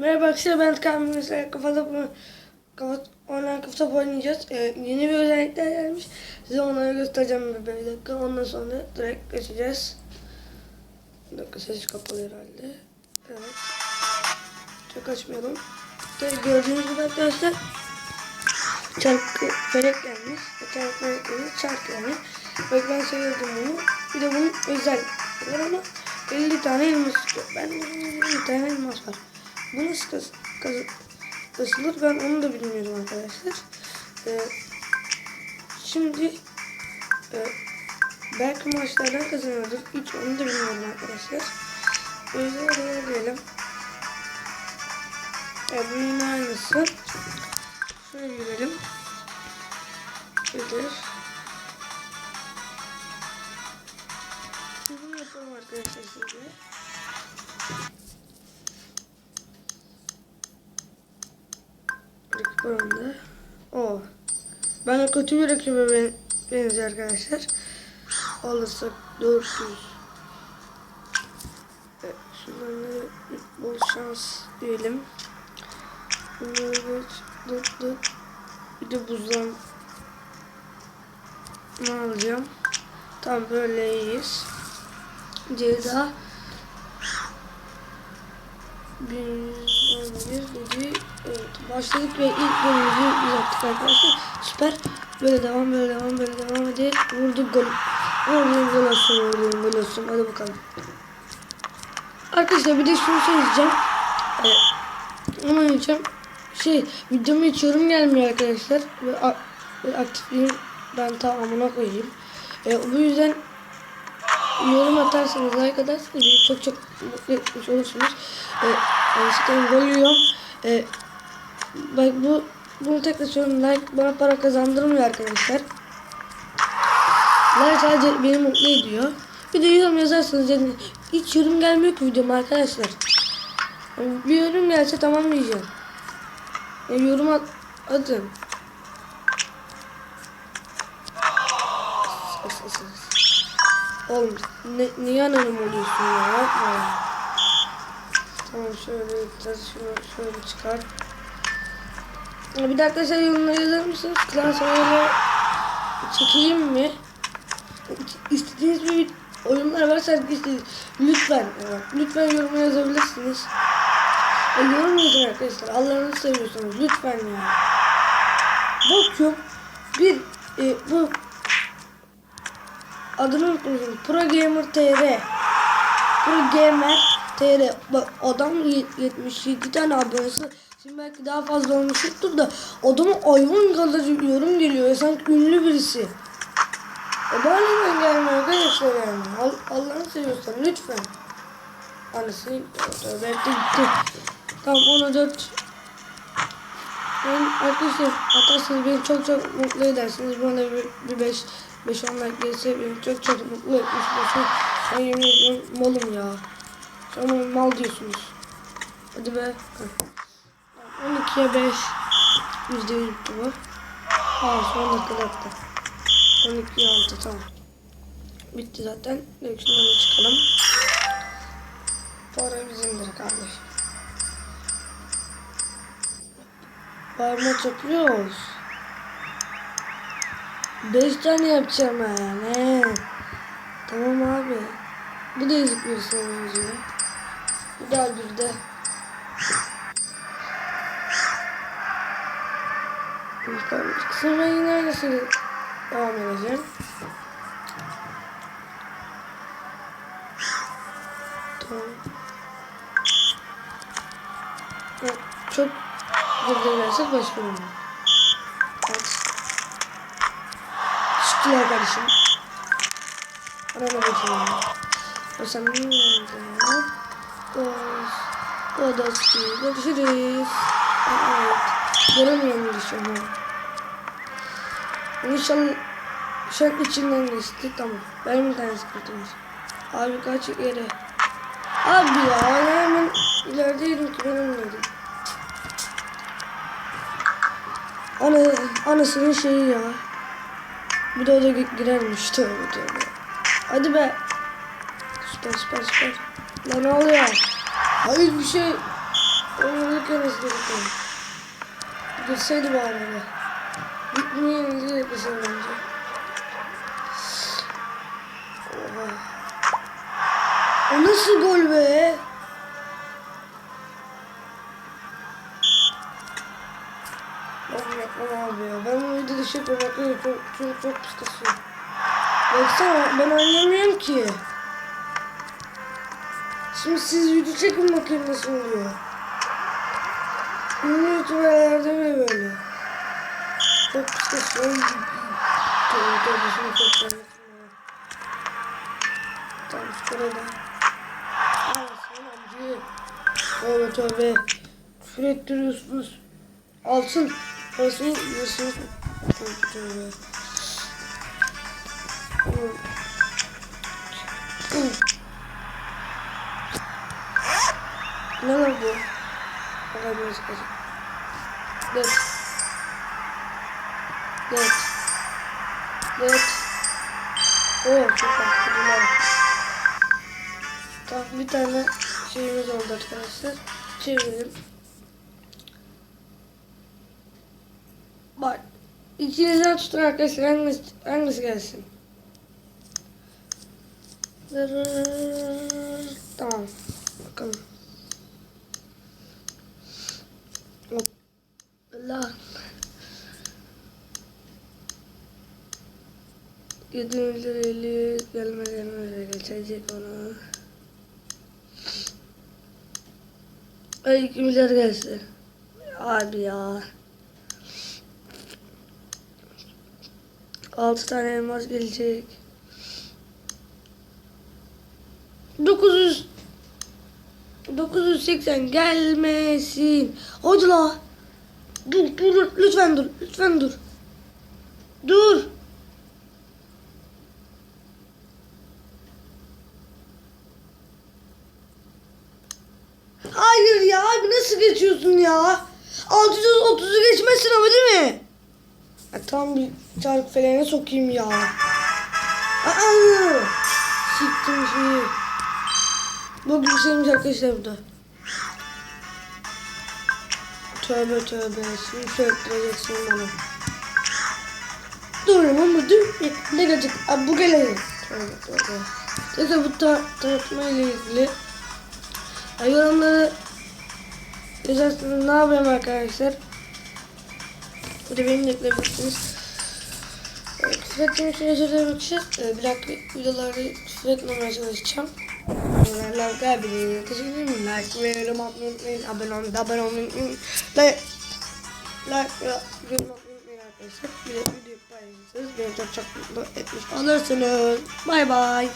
Merhaba arkadaşlar ben Kamil mesela kafa online kafa oynayacağız. Ee, yeni bir özellikler gelmiş. Size onları göstereceğim bir, bir dakika. Ondan sonra direkt geçeceğiz. Bir dakika ses kapalı herhalde. Evet. Çok açmayalım. İşte gördüğünüz gibi arkadaşlar çarkı felek gelmiş. Çarkı felek gelmiş. Çark yani. Bak ben seviyordum bunu. Bir de bunun özel var ama 50 tane elmas istiyor. Ben 50 tane elmas var. Bu nasıl kas, kas, kasılır ben onu da bilmiyorum arkadaşlar. Ee, şimdi e, belki maçlardan kazanıyordur. Hiç onu da bilmiyorum arkadaşlar. O yüzden oraya diyelim. Evet bunun aynısı. Şöyle girelim. Şöyle. Bunu yapalım arkadaşlar şimdi. Buramda. O. Bana kötü bir rakibe ben, benziyor arkadaşlar. Alırsak 400. Evet, şunları bol şans diyelim. Bunları dıt dıt dıt. Bir de buzdan ne alacağım? Tam böyle iyiyiz. Ceza 1100 oynamalıyız dedi. Evet başladık ve ilk golümüzü biz attık arkadaşlar. Süper. Böyle devam böyle devam böyle devam hadi. Vurduk gol. Vurdum gol olsun vurdum gol olsun. Hadi bakalım. Arkadaşlar bir de şunu söyleyeceğim. Ee, ama diyeceğim. Şey videomu hiç yorum gelmiyor arkadaşlar. Ve, aktifliğim ben tamamına koyayım. Ee, bu yüzden yorum atarsanız like atarsanız çok çok mutlu etmiş olursunuz. Ee, gol yiyorum. Ee, bak bu bunu tekrar söylüyorum like bana para kazandırmıyor arkadaşlar. Like sadece beni mutlu ediyor. Bir de yorum yazarsanız yani hiç yorum gelmiyor ki videoma arkadaşlar. Bir yorum gelse tamam diyeceğim. Yani yorum at, atın. Oğlum ne, niye anonim oluyorsun ya? Yapma ya. Tamam şöyle biraz şunu şöyle çıkar. Bir de arkadaşlar yorumlara yazar mısınız? Klan Royale'e çekeyim mi? İstediğiniz bir oyunlar varsa istediğiniz lütfen lütfen yoruma yazabilirsiniz. E, yorum yazın arkadaşlar. Allah'ını seviyorsanız lütfen ya. Bakıyorum bir e, bu adını unutmuşum. Pro Gamer TR. Pro Gamer TR. Bak adam ye- 77 tane abonesi. Şimdi belki daha fazla olmuştur da adamın hayvan kadar yorum geliyor. Sanki ünlü birisi. O bana neden gelmiyor arkadaşlar yani. Al- Allah'ını seviyorsan lütfen. Anası tövbe etti gitti. Tamam ona 4 ben arkadaşlar atarsanız beni çok çok mutlu edersiniz. Bana bir, bir 5 5 10 like gelirse beni çok çok mutlu etmiş olursunuz. Ben yemin ediyorum malım ya. Bana mal diyorsunuz. Hadi be. Heh. 12'ye 5 yüzde yüz bu. Aa son dakikada attı. 12'ye 6 tamam. Bitti zaten. Da çıkalım. Para bizimdir kardeş. Parma topluyoruz. 5 tane yapacağım yani. Tamam abi. Bu da yazık bir benziyor. Bir daha bir de. Sonra yine aynısını devam edeceğim. Tamam. Evet, çok Gidersek başlıyorum. Evet. Çıktılar kardeşim. Arada bakıyorum. O sen oldu? Dost. O dost değil. Görüşürüz. Evet. Göremiyorum dışarı. İnşallah şu an içinden geçti. Tamam. Benim bir tane sıkıntım var. Abi kaç yere. Abi ya hemen ilerideydim ki ben önündeydim. Ana, anasının şeyi ya. Bir de o da gi- girermiş tövbe tövbe. Hadi be. Süper süper süper. Lan ne oluyor? Hayır bir şey. Oynadık yarısı dedik. Girseydi bari be. Gitmeyen de yapasın bence. Oha. O nasıl gol be? Çok, çok, çok kasıyor. Baksana ben oynamıyorum ki. Şimdi siz video çekin bakayım nasıl oluyor. Ünlü youtuberlerde mi böyle? Çok kasıyor. Tövbe tövbe şunu çok beğendim. Tamam şu kadar. Anasını amcayı. Tövbe tövbe. Küfür ettiriyorsunuz. Altın. Parasını nasıl? Ne var bu? Bakar biraz kaçın. Dört. Dört. Dört. Oo çok haklılar. Tamam bir tane şeyimiz oldu arkadaşlar. Çevirelim. Bak. İkinizden tutun arkadaşlar. Hangisi, hangisi gelsin? Tamam. Bakalım. Allah. Yediğimiz eli gelmeden önce geçecek onu. Ay iki milyar gelsin. Abi ya. Altı tane elmas gelecek. 900 980 gelmesin. Hadi la. Dur, dur, dur. Lütfen dur. Lütfen dur. Dur. Hayır ya abi nasıl geçiyorsun ya? 630'u geçmezsin ama değil mi? Tam bir çarpı felene sokayım ya. Aa! Siktim şeyi. Bu bir arkadaşlar burada. Tövbe tövbe. Şimdi söktüreceksin bana. Dur ama dur. Ne gelecek? Abi bu gelecek. Tövbe tövbe. Neyse bu ta tanıtma ile ilgili ya, yorumları yazarsınız. Ne yapayım arkadaşlar? Bir de benim ekleyebilirsiniz. Ee, Küfür için özür dilemek için e, bir dakika videolarda küfür etmemeye çalışacağım. Like kaybedin. Teşekkür ederim. Like ve yorum atmayı unutmayın. Abone olmayı, abone olmayı unutmayın. Like, like ve yorum atmayı unutmayın arkadaşlar. Bir de videoyu paylaşırsanız beni çok çok mutlu etmiş olursunuz. Bye bye.